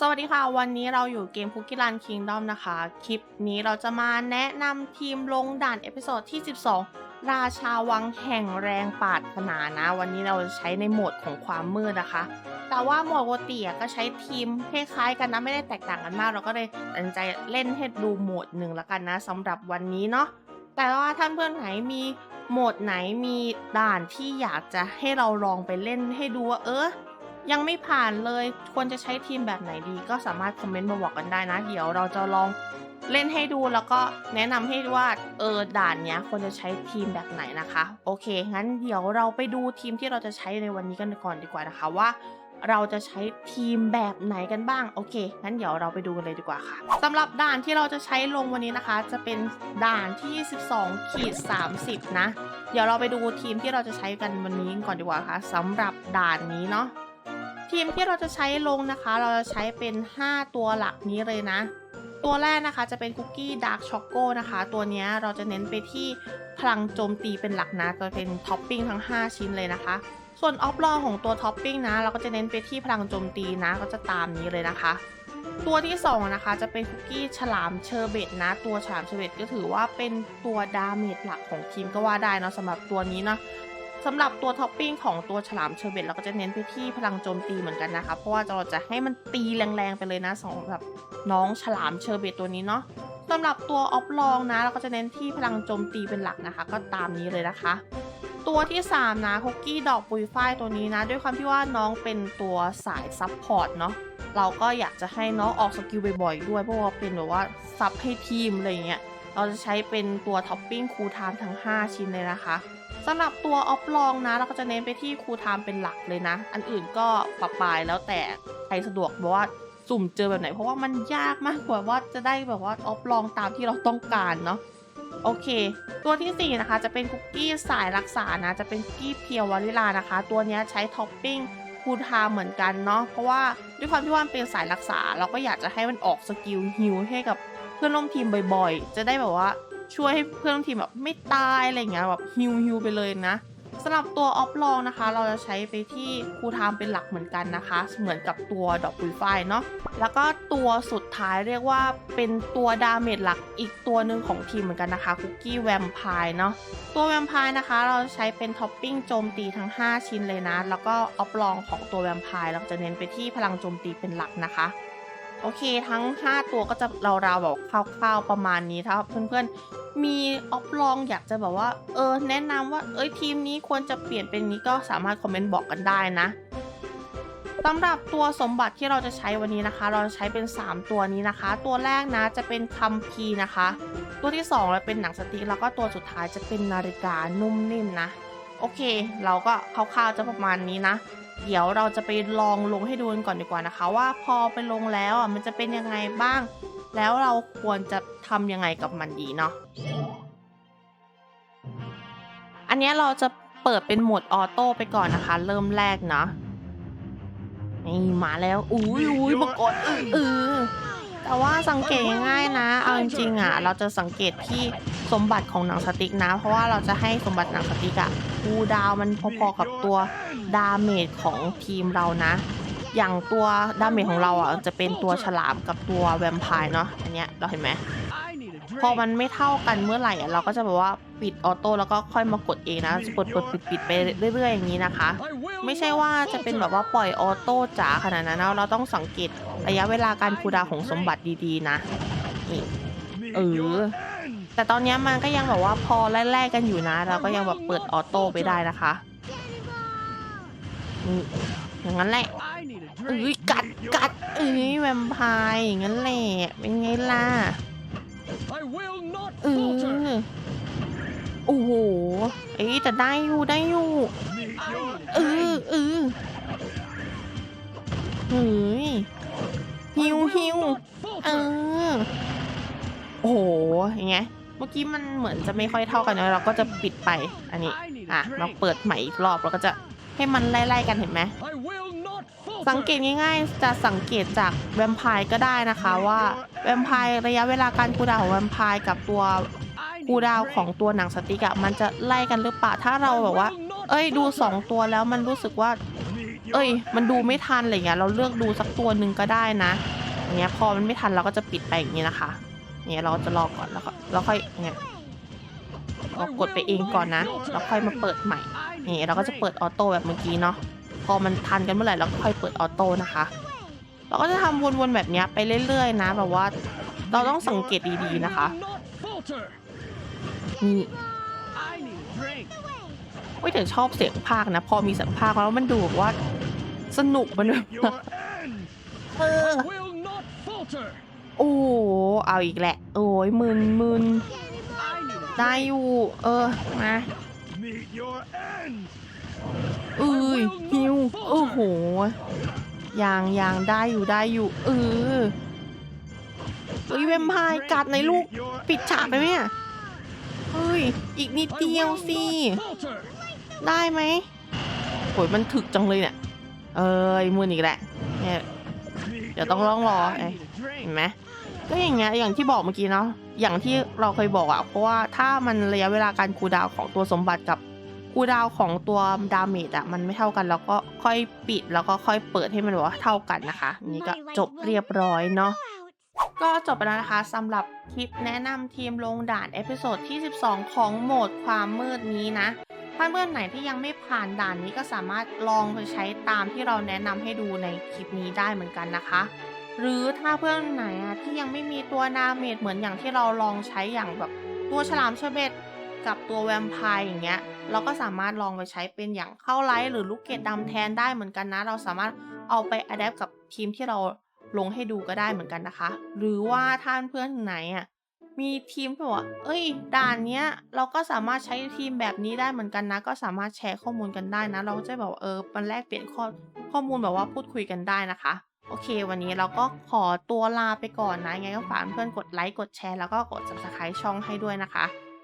สวัสดีค่ะ วันนี้เราอยู่เกม Cookie Run Kingdom นะคะ คลิปนี้เราจะมาแนะนำทีมลงด่านเอพิโซดที่ 12 ราชาวังแห่งแรงปารถนานะ วันนี้เราจะใช้ในโหมดของความมืดนะคะ แต่ว่าโหมดปกติอะก็ใช้ทีมคล้ายๆกันนะ ไม่ได้แตกต่างกันมาก เราก็เลยตัดใจเล่นให้ดูโหมดหนึ่งแล้วกันนะสำหรับวันนี้เนาะแต่ว่าท่านเพื่อนไหนมีโหมดไหนมีด่านที่อยากจะให้เราลองไปเล่นให้ดูว่าเออ ยังไม่ผ่านเลยควรจะใช้ทีมแบบไหนดีก็สามารถคอมเมนต์มาบอกกันได้นะ เดี๋ยวเราจะลองเล่นให้ดูแล้วก็แนะนำให้ว่าเออด่านเนี้ยควรจะใช้ทีมแบบไหนนะคะ โอเค งั้นเดี๋ยวเราไปดูทีมที่เราจะใช้ในวันนี้กันก่อนดีกว่านะคะว่าเราจะใช้ทีมแบบไหนกันบ้าง โอเค งั้นเดี๋ยวเราไปดูกันเลยดีกว่าค่ะสำหรับด่านที่เราจะใช้ลงวันนี้นะคะ จะเป็นด่านที่ 12ขีด30 นะ เดี๋ยวเราไปดูทีมที่เราจะใช้กันวันนี้ก่อนดีกว่าค่ะสำหรับด่านนี้เนาะ ทีมที่เราจะใช้ลงนะคะ เราจะใช้เป็น 5 ตัวหลักนี้เลยนะ ตัวแรกนะคะจะเป็นคุกกี้ดาร์กช็อกโกนะคะ ตัวนี้เราจะเน้นไปที่พลังโจมตีเป็นหลักนะ จะเป็นท็อปปิ้งทั้ง 5 ชิ้นเลยนะคะ ส่วนออฟลอของตัวท็อปปิ้งนะ เราก็จะเน้นไปที่พลังโจมตีนะ ก็จะตามนี้เลยนะคะตัวที่2นะคะจะเป็นคุกกี้ฉลามเชอร์เบตนะ ตัวฉลามเชอร์เบตก็ถือว่าเป็นตัวดาเมจหลักของทีมก็ว่าได้เนะสำหรับตัวนี้เนาะ สำหรับตัวท็อปปิ้งของตัวฉลามเชอร์เบตเราก็จะเน้นไปที่พลังโจมตีเหมือนกันนะคะ เพราะว่าเราจะให้มันตีแรงๆไปเลยนะสำหรับน้องฉลามเชอร์เบตตัวนี้เนาะสำหรับตัวออฟลองนะ เราก็จะเน้นที่พลังโจมตีเป็นหลักนะคะ ก็ตามนี้เลยนะคะ ตัวที่ 3 นะคุกกี้ดอกปุยฝ้ายตัวนี้นะ ด้วยความที่ว่าน้องเป็นตัวสายซับพอร์ตเนาะเราก็อยากจะให้น้องออกสกิลบ่อยๆด้วยเพราะว่าเป็นแบบว่าซับให้ทีมอะไรเงี้ยเราจะใช้เป็นตัวท็อปปิ้งคูลไทม์ทั้ง 5 ชิ้นเลยนะคะ สำหรับตัวออฟลองนะ เราก็จะเน้นไปที่ครูไทม์เป็นหลักเลยนะ อันอื่นก็ปรับปลายแล้วแต่ใครสะดวกบอกว่าสุ่มเจอแบบไหน เพราะว่ามันยากมากกว่าว่าจะได้แบบว่าออฟลองตามที่เราต้องการเนาะโอเค ตัวที่ 4 นะคะ จะเป็นคุกกี้สายรักษานะ จะเป็นคุกกี้เพียววานิลานะคะ ตัวนี้ใช้ท็อปปิ้งครูไทม์เหมือนกันเนาะเพราะว่าด้วยความที่ว่าเป็นสายรักษา เราก็อยากจะให้มันออกสกิลฮิลให้กับเพื่อนร่วมทีมบ่อยๆ จะได้แบบว่า ช่วยให้เพื่อนทีมแบบไม่ตายอะไรเงี้ยแบบฮิวฮิวไปเลยนะสำหรับตัวออฟลองนะคะ เราจะใช้ไปที่ครูไทม์เป็นหลักเหมือนกันนะคะ เหมือนกับตัวดอกปุยฝ้ายเนาะแล้วก็ตัวสุดท้ายเรียกว่าเป็นตัวดาเมจหลักอีกตัวหนึ่งของทีมเหมือนกันนะคะคุกกี้แวมไพร์เนาะตัวแวมไพร์นะคะเราใช้เป็นท็อปปิ้งโจมตีทั้ง 5 ชิ้นเลยนะ แล้วก็ออฟลองของตัวแวมไพร์เราจะเน้นไปที่พลังโจมตีเป็นหลักนะคะโอเคทั้ง 5 ตัวก็จะราวๆแบบคร่าวๆประมาณนี้ถ้าเพื่อนๆ มีออฟลองอยากจะแบบว่า เออ แนะนำว่า เอ้ยทีมนี้ควรจะเปลี่ยนเป็นนี้ก็สามารถคอมเมนต์บอกกันได้นะสำหรับตัวสมบัติที่เราจะใช้วันนี้นะคะ เราจะใช้เป็น 3 ตัวนี้นะคะ ตัวแรกนะจะเป็นคัมพีนะคะ ตัวที่2เราเป็นหนังสติ๊กแล้วก็ตัวสุดท้ายจะเป็นนาฬิกานุ่มนิ่มนะ โอเค เราก็คร่าวๆจะประมาณนี้นะ เดี๋ยวเราจะไปลองลงให้ดูกันก่อนดีกว่านะคะ ว่าพอไปลงแล้วอะมันจะเป็นยังไงบ้าง แล้วเราควรจะทำยังไงกับมันดีเนาะอันนี้เราจะเปิดเป็นโหมดออโต้ไปก่อนนะคะ เริ่มแรกเนาะนี่มาแล้วอุ้ยอุ้ยมากดอืออือแต่ว่าสังเกตง่ายนะเอาจริงๆอะ เราจะสังเกตที่สมบัติของหนังสติ๊กนะ เพราะว่าเราจะให้สมบัติหนังสติ๊กอะคูดาวมันพอๆกับตัวดาเมจของทีมเรานะ อย่างตัวดาเมจของเราอะจะเป็นตัวฉลามกับตัวแวมไพร์เนาะอันเนี้ยเราเห็นไหมพอมันไม่เท่ากันเมื่อไหร่อะเราก็จะแบบว่าปิดออโต้แล้วก็ค่อยมากดเองนะกดกดปิดปิดไปเรื่อยๆอย่างนี้นะคะ ไม่ใช่ว่าจะเป็นแบบว่าปล่อยออโต้จ๋าขนาดนั้นนะเราต้องสังเกตระยะเวลาการคูดาวของสมบัติดีๆนะนี่เออแต่ตอนเนี้ยมันก็ยังแบบว่าพอไล่ๆกันอยู่นะ เราก็ยังแบบเปิดออโต้ไปได้นะคะอย่างนั้นแหละ อ้ยกัดกัดเอ้ยแวมไพร์อย่างนั้นแหละเป็นไงล่ะเออโอ้โหเอ้ยแต่ได้อยู่ได้อยู่เออเออเฮ้ยฮิวฮิวเออโอ้โหอย่างเงี้ยเมื่อกี้มันเหมือนจะไม่ค่อยเท่ากันนะเราก็จะปิดไปอันนี้อะเราเปิดใหม่อีกรอบเราก็จะให้มันไล่ๆกันเห็นไหม สังเกตง่ายๆ จะสังเกตจากแวมไพร์ก็ได้นะคะว่าแวมไพร์ระยะเวลาการคูดาวของแวมไพร์กับตัวคูดาวของตัวหนังสติกอะมันจะไล่กันหรือเปล่าถ้าเราแบบว่า เอ้ยดู 2 ตัวแล้วมันรู้สึกว่า เอ้ย มันดูไม่ทันอะไรเงี้ยเราเลือกดูสักตัวหนึ่งก็ได้นะอย่างเงี้ยพอมันไม่ทันเราก็จะปิดไปอย่างนี้นะคะเนี่ยเราจะรอก่อนแล้วก็แล้วค่อยเนี่ยเรากดไปเองก่อนนะแล้วค่อยมาเปิดใหม่นี่เราก็จะเปิดออโต้แบบเมื่อกี้เนาะ พอมันทันกันเมื่อไหร่เราก็ค่อยเปิดออโต้นะคะ เราก็จะทำวนๆแบบเนี้ยไปเรื่อยๆนะแบบว่าเราต้องสังเกตดีๆนะคะนี่เว้ยแต่ชอบเสียงภาคนะ พอมีเสียงภาคแล้วมันดูแบบว่าสนุกมันแบบเออโอ้โหเอาอีกแหละ โอ้ยมึนมึนได้อยู่ เออ มา เอ้ยฮิวโอ้โหยางยางได้อยู่ได้อยู่ เออเอ้ยแวมไพร์กัดในลูกปิดฉากได้ไหมเนี่ยเฮ้ย อีกนิดเดียวสิ ได้ไหมโหยมันถึกจังเลยเนี่ย เอ้ยมืนอีกแหละเนี่ยเดี๋ยวต้องลองรอเห็นไหมก็อย่างเงี้ยอย่างที่บอกเมื่อกี้เนาะอย่างที่เราเคยบอกอะเพราะว่าถ้ามันระยะเวลาการคูดาวของตัวสมบัติกับ คูดาวของตัวดาเมจอะมันไม่เท่ากัน แล้วก็ค่อยปิดแล้วก็ค่อยเปิดให้มันว่าเท่ากันนะคะ นี่ก็จบเรียบร้อยเนาะก็จบไปแล้วนะคะสำหรับคลิปแนะนำทีมลงด่านเอพิโซดที่ 12 ของโหมดความมืดนี้นะ ถ้าเพื่อนไหนที่ยังไม่ผ่านด่านนี้ก็สามารถลองไปใช้ตามที่เราแนะนำให้ดูในคลิปนี้ได้เหมือนกันนะคะ หรือถ้าเพื่อนไหนอะที่ยังไม่มีตัวนาเมดเหมือนอย่างที่เราลองใช้อย่างแบบตัวฉลามเชเบต กับตัวแวมไพร์อย่างเงี้ยเราก็สามารถลองไปใช้เป็นอย่างเข้าไลท์หรือลูกเกดดำแทนได้เหมือนกันนะ เราสามารถเอาไปอัดแอปกับทีมที่เราลงให้ดูก็ได้เหมือนกันนะคะ หรือว่าถ้าเพื่อนไหนอะมีทีมที่บอกว่าเอ้ย ด่านเนี้ย เราก็สามารถใช้ทีมแบบนี้ได้เหมือนกันนะ ก็สามารถแชร์ข้อมูลกันได้นะ เราก็จะแบบว่าเออมันแลกเปลี่ยนข้อข้อมูลแบบว่าพูดคุยกันได้นะคะ โอเค วันนี้เราก็ขอตัวลาไปก่อนนะ ยังไงก็ฝากเพื่อนกดไลค์ กดแชร์ แล้วก็กด subscribe ช่องให้ด้วยนะคะ